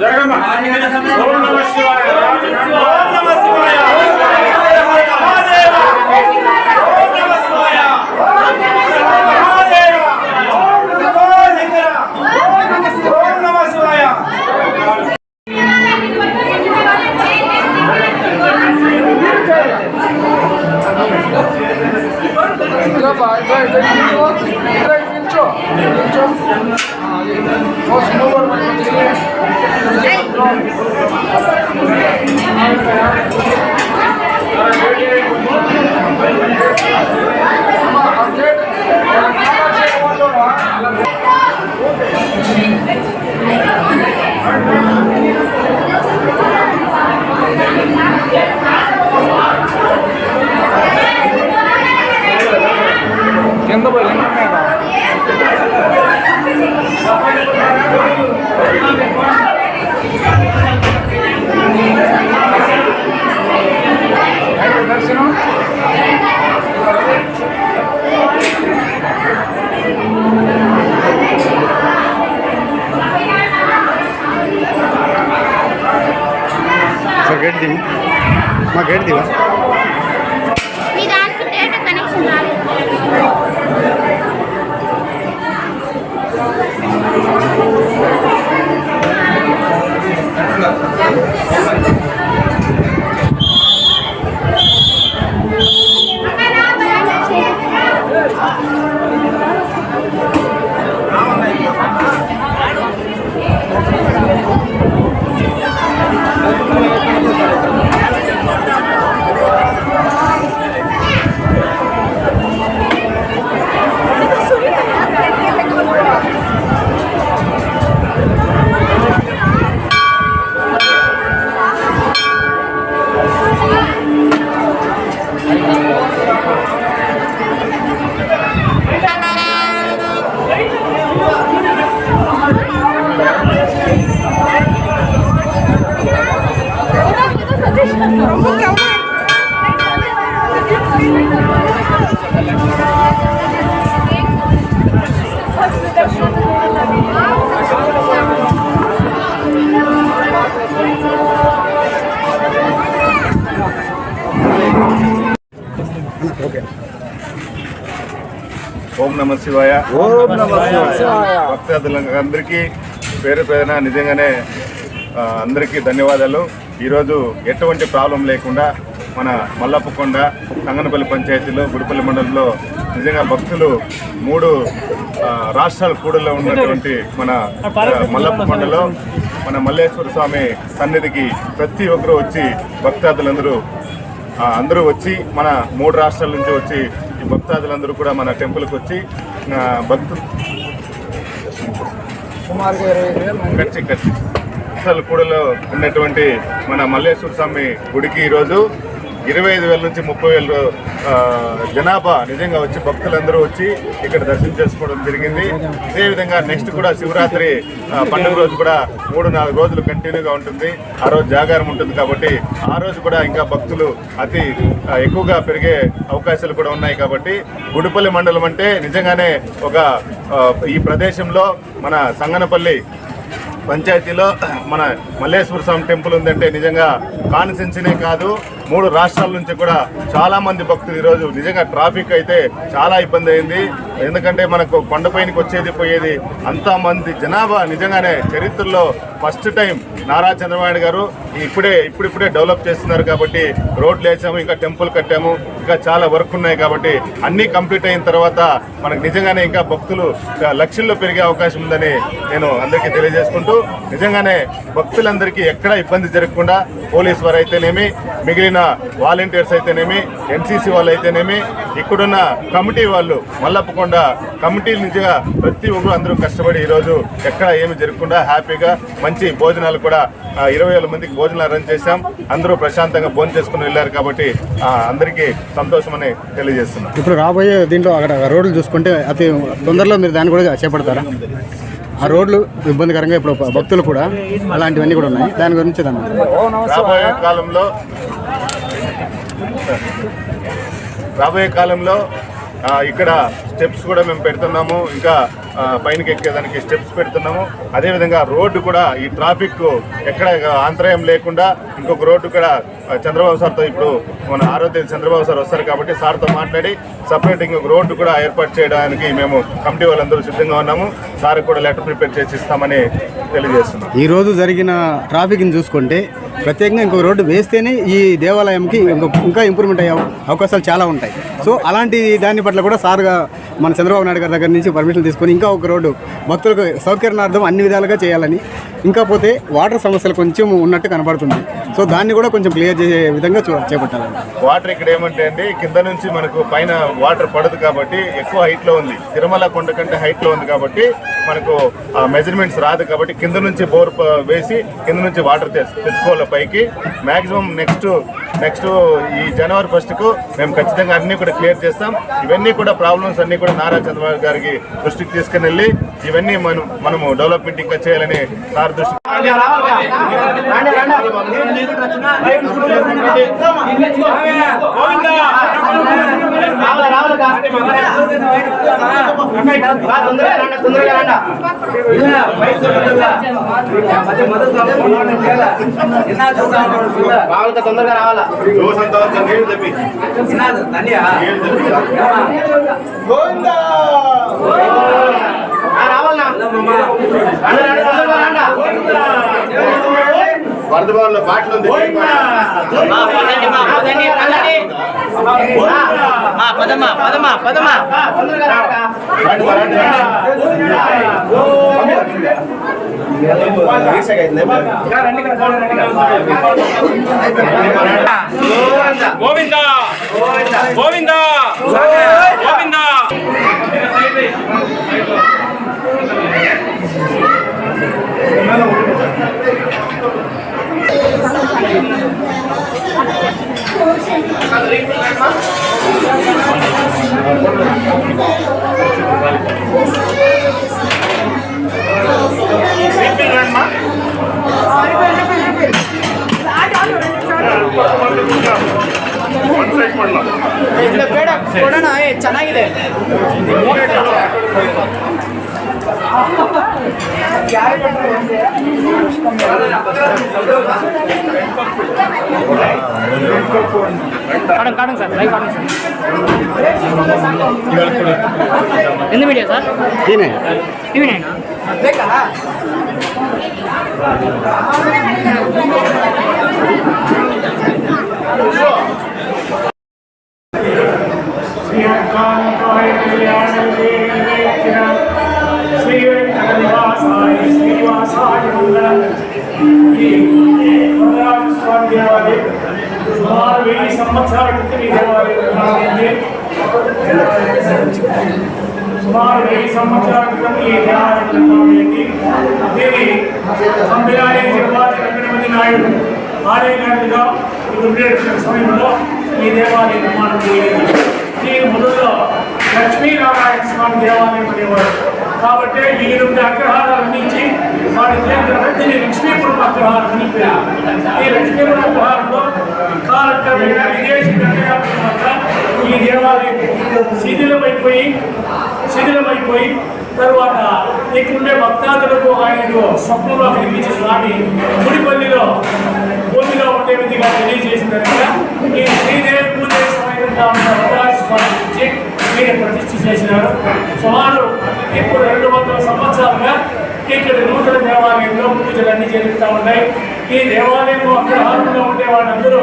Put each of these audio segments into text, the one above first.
జగమ్మ ఓం నమ శివాయ. vai, vai, vai, vai, vai, Vincho. Vincho. Vos no por ini నమ శివాయ. భక్తాదులందరికీ పేరు పేరున నిజంగానే అందరికీ ధన్యవాదాలు. ఈరోజు ఎటువంటి ప్రాబ్లం లేకుండా మన మల్లప్పకొండ సంగనపల్లి పంచాయతీలో గుడిపల్లి మండలంలో నిజంగా భక్తులు మూడు రాష్ట్రాల కూడలో ఉన్నటువంటి మన మల్లప్పకొండలో మన మల్లేశ్వర స్వామి సన్నిధికి ప్రతి ఒక్కరూ వచ్చి భక్తాదులందరూ అందరూ వచ్చి మన మూడు రాష్ట్రాల నుంచి వచ్చి భక్తాదులందరూ కూడా మన టెంపుల్కి వచ్చి భక్తులు భక్తు సుమారుగా ఇరవై అసలు కూడలో ఉన్నటువంటి మన మల్లేశ్వర స్వామి గుడికి ఈరోజు ఇరవై ఐదు వేల నుంచి ముప్పై వేలు జనాభా నిజంగా వచ్చి భక్తులందరూ వచ్చి ఇక్కడ దర్శనం చేసుకోవడం జరిగింది. అదేవిధంగా నెక్స్ట్ కూడా శివరాత్రి పండుగ రోజు కూడా మూడు నాలుగు రోజులు కంటిన్యూగా ఉంటుంది. ఆ రోజు జాగారం ఉంటుంది కాబట్టి ఆ రోజు కూడా ఇంకా భక్తులు అతి ఎక్కువగా పెరిగే అవకాశాలు కూడా ఉన్నాయి కాబట్టి గుడిపల్లి మండలం అంటే నిజంగానే ఒక ఈ ప్రదేశంలో మన సంగనపల్లి పంచాయతీలో మన మల్లేశ్వర స్వామి టెంపుల్ ఉందంటే నిజంగా కాన్సెన్సీనే కాదు. మూడు రాష్ట్రాల నుంచి కూడా చాలా మంది భక్తులు ఈరోజు నిజంగా ట్రాఫిక్ అయితే చాలా ఇబ్బంది అయింది. ఎందుకంటే మనకు కొండపైనకి వచ్చేది పోయేది అంతమంది జనాభా నిజంగానే చరిత్రలో ఫస్ట్ టైం నారా చంద్రబాబు గారు ఇప్పుడే ఇప్పుడిప్పుడే డెవలప్ చేస్తున్నారు కాబట్టి రోడ్లు వేసాము ఇంకా టెంపుల్ కట్టాము ఇంకా చాలా వర్క్ ఉన్నాయి కాబట్టి అన్నీ కంప్లీట్ అయిన తర్వాత మనకు నిజంగానే ఇంకా భక్తులు ఇంకా లక్షల్లో పెరిగే అవకాశం ఉందని నేను అందరికీ తెలియజేసుకుంటూ నిజంగానే భక్తులందరికీ ఎక్కడ ఇబ్బంది జరగకుండా పోలీస్ వారు అయితేనేమి మిగిలిన వాలంటీర్స్ అయితేనేమి ఎన్సీసీ వాళ్ళు అయితేనేమి ఇక్కడున్న కమిటీ వాళ్ళు మల్లప్పకొండ కమిటీ నుంచిగా ప్రతి ఒక్కరు అందరూ కష్టపడి ఈరోజు ఎక్కడ ఏమి జరగకుండా హ్యాపీగా మంచి భోజనాలు కూడా ఇరవై వేల మందికి భోజనాలు అరేంజ్ చేశాం. అందరూ ప్రశాంతంగా భోజనం చేసుకుని వెళ్ళారు కాబట్టి ఆ, అందరికీ సంతోషమని తెలియజేస్తున్నాం. ఇప్పుడు రాబోయే దీంట్లో అక్కడ రోడ్లు చూసుకుంటే అతి తొందరలో మీరు దాన్ని కూడా చేపడతారా? ఆ రోడ్లు ఇబ్బందికరంగా ఇప్పుడు భక్తులు కూడా అలాంటివన్నీ కూడా ఉన్నాయి. దాని గురించి రాబోయే కాలంలో రాబోయే కాలంలో ఇక్కడ స్టెప్స్ కూడా మేము పెడుతున్నాము. ఇంకా పైనకి ఎక్కేదానికి స్టెప్స్ పెడుతున్నాము. అదేవిధంగా రోడ్డు కూడా ఈ ట్రాఫిక్ ఎక్కడ ఆంతరాయం లేకుండా ఇంకొక రోడ్డు కూడా చంద్రబాబు సార్తో ఇప్పుడు మన ఆరోగ్య చంద్రబాబు సార్ వస్తారు కాబట్టి సార్తో మాట్లాడి సపరేట్ ఇంకొక రోడ్డు కూడా ఏర్పాటు చేయడానికి మేము కమిటీ వాళ్ళందరూ సిద్ధంగా ఉన్నాము. సార్ కూడా లెటర్ ప్రిపేర్ చేసి ఇస్తామని తెలియజేస్తున్నాం ఈ రోజు జరిగిన ట్రాఫిక్ని చూసుకుంటే ప్రత్యేకంగా ఇంకో రోడ్డు వేస్తేనే ఈ దేవాలయంకి ఇంకొక ఇంకా ఇంప్రూవ్మెంట్ అయ్యే అవకాశాలు చాలా ఉంటాయి. సో అలాంటి దాని పట్ల కూడా సార్గా మన చంద్రబాబు నాయుడు గారి దగ్గర నుంచి పర్మిషన్ తీసుకొని ఇంకా ఒక రోడ్డు భక్తులకు సౌకర్యార్థం అన్ని విధాలుగా చేయాలని ఇంకా పోతే వాటర్ సమస్యలు కొంచెం ఉన్నట్టు కనబడుతుంది. సో దాన్ని కూడా కొంచెం క్లియర్ చేసే విధంగా చూ- చేపట్టాలి వాటర్ ఇక్కడ ఏమంటే అండి కింద నుంచి మనకు పైన వాటర్ పడదు కాబట్టి ఎక్కువ హైట్లో ఉంది. తిరుమల కొండ కంటే హైట్లో ఉంది కాబట్టి మనకు ఆ మెజర్మెంట్స్ రాదు కాబట్టి కింద నుంచి బోర్ వేసి కింద నుంచి వాటర్ తెచ్చుకోవాలి పైకి. మాక్సిమం నెక్స్ట్ నెక్స్ట్ ఈ జనవరి ఫస్ట్కు మేము ఖచ్చితంగా అన్ని కూడా క్లియర్ చేస్తాం. ఇవన్నీ కూడా ప్రాబ్లమ్స్ అన్ని కూడా నారా చంద్రబాబు గారికి దృష్టికి తీసుకుని వెళ్ళి ఇవన్నీ మనం మనము డెవలప్మెంట్ ఇంకా చేయాలని సార్ దృష్టి తొందరగా రావాలా పాటలు ఉంది. పదమా పదమా పదమా గోవింద గోవింద! గోవింద! ಇಲ್ಲ ಬೇಡ ಕೊಡೋಣ ಏ ಚೆನ್ನಾಗಿದೆ కాడండి సార్ లైవ్ కాడండి సార్ ఎందు మీడియా సార్ దీనే టీవీ నైన్ శ్రీ వెంకట నివాసాయ శ్రీనివాసాయ మంగళం ఈ వరదరాజ స్వామి దేవాలయం సుమారు వెయ్యి సంవత్సరాల క్రితం ఈ దేవాలయం ప్రారంభించింది సుమారు వెయ్యి సంవత్సరాల క్రితం ఈ దేవాలయం ప్రారంభించింది దీని అంబిరాయ జగవాది వెంకటపతి నాయుడు ఆలయగారిగా ఉండేటువంటి సమయంలో ఈ దేవాలయం నిర్మాణం జరిగింది. దీని మొదట్లో లక్ష్మీనారాయణ స్వామి దేవాలయం అనేవారు. కాబట్టి ఈ రెండు అగ్రహారాలు నుంచి వారి దీన్ని లక్ష్మీపురం అగ్రహారం అని పేరు. ఈ లక్ష్మీపురం అగ్రహారంలో కాలక్రమేణ విదేశీ దండయాత్ర వల్ల ఈ దేవాలయం శిథిలమైపోయి శిథిలమైపోయి తరువాత ఇక్కడుండే భక్తాదులకు ఆయనకు స్వప్నంలో కనిపించే స్వామి గుడిపల్లిలో భూమిలో ఉండే విధిగా తెలియజేసిన ఈ శ్రీదేవి పూజ సమయంగా ఉన్న వరదరాజ స్వామి నుంచి మీరు ప్రతిష్ఠ చేసినారు. సుమారు ఇప్పుడు రెండు వందల సంవత్సరాలుగా ఇక్కడ నూతన దేవాలయంలో పూజలు అన్ని జరుగుతూ ఉన్నాయి. ఈ దేవాలయం అగ్రహారంలో ఉండే వాళ్ళందరూ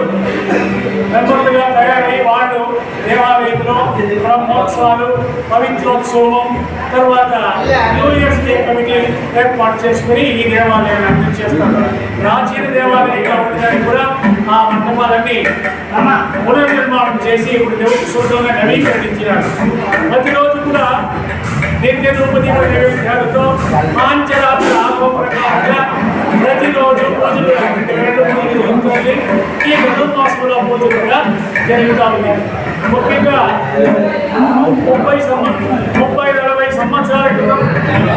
మెంబర్లుగా తయారై వాళ్ళు దేవాలయంలో బ్రహ్మోత్సవాలు పవిత్రోత్సవం తర్వాత న్యూ ఇయర్స్ డే కమిటీ ఏర్పాటు చేసుకుని ఈ దేవాలయాన్ని అభివృద్ధి చేస్తారు. ప్రాచీన దేవాలయంగా ఉండడానికి కూడా ఆ మండపాలన్నీ పునర్నిర్మాణం చేసి ఇప్పుడు దేవుడి శుద్ధంగా నవీకరించినారు ప్రతిరోజు కూడా నిత్య రూపతి నైవేద్యాలతో పాంచరాత్ర ఆత్మప్రకారంగా ప్రతిరోజు పూజలు రెండు వేల పూజలు ఈ ధనుర్మాసంలో పూజలు కూడా జరుగుతూ ఉంది ముఖ్యంగా ముప్పై సంవత్సరం ముప్పై నలభై సంవత్సరాల క్రితం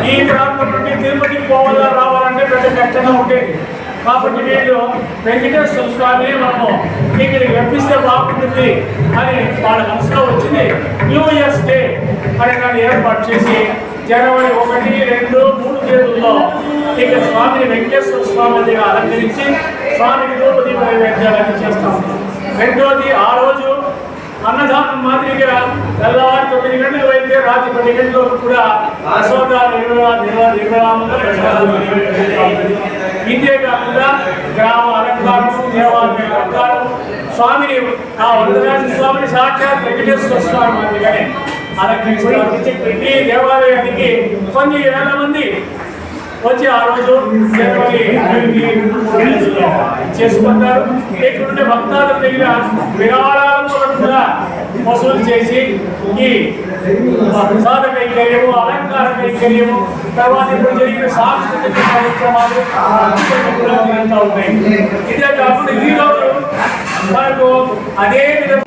ఈ ప్రాంతం నుండి తిరుపతికి పోవాలా రావాలంటే పెద్ద కష్టంగా ఉండేది కాబట్టి వీళ్ళు వెంకటేశ్వర స్వామి మనము ఇక్కడికి రప్పిస్తే బాగుంటుంది అని వాళ్ళ మనసులో వచ్చింది న్యూ ఇయర్స్ డే అనే దాన్ని ఏర్పాటు చేసి జనవరి ఒకటి రెండు మూడు తేదీల్లో ఇక స్వామిని వెంకటేశ్వర స్వామిగా అలంకరించి స్వామికి రూపదీప నైవేద్యాలన్నీ చేస్తాం. రెండోది ఆ రోజు అన్నదానం మాదిరిగా తెల్లవారు తొమ్మిది గంటలకు అయితే రాత్రి పది గంటల వరకు కూడా అశోక నిర్వహణ నిర్వహణ ఇదే కాకుండా గ్రామ అలంకారం దేవాలయ అలంకారం స్వామిని ఆ వరదరాజ స్వామిని సాక్షాత్ వెంకటేశ్వర స్వామి మాదిరిగానే ఈ దేవాలయానికి కొన్ని వేల మంది వచ్చి ఆ రోజు చేసుకుంటారు. ఇక్కడుండే భక్తాదుల దగ్గర విరాళాలను కూడా వసూలు చేసి ఈ ప్రసాద కైంకర్యము అలంకార కైంకర్యము తర్వాత ఇప్పుడు జరిగిన సాంస్కృతిక కార్యక్రమాలు కూడా జరుగుతూ ఉంటాయి ఇదే కాకుండా ఈ రోజు మనకు అదే విధంగా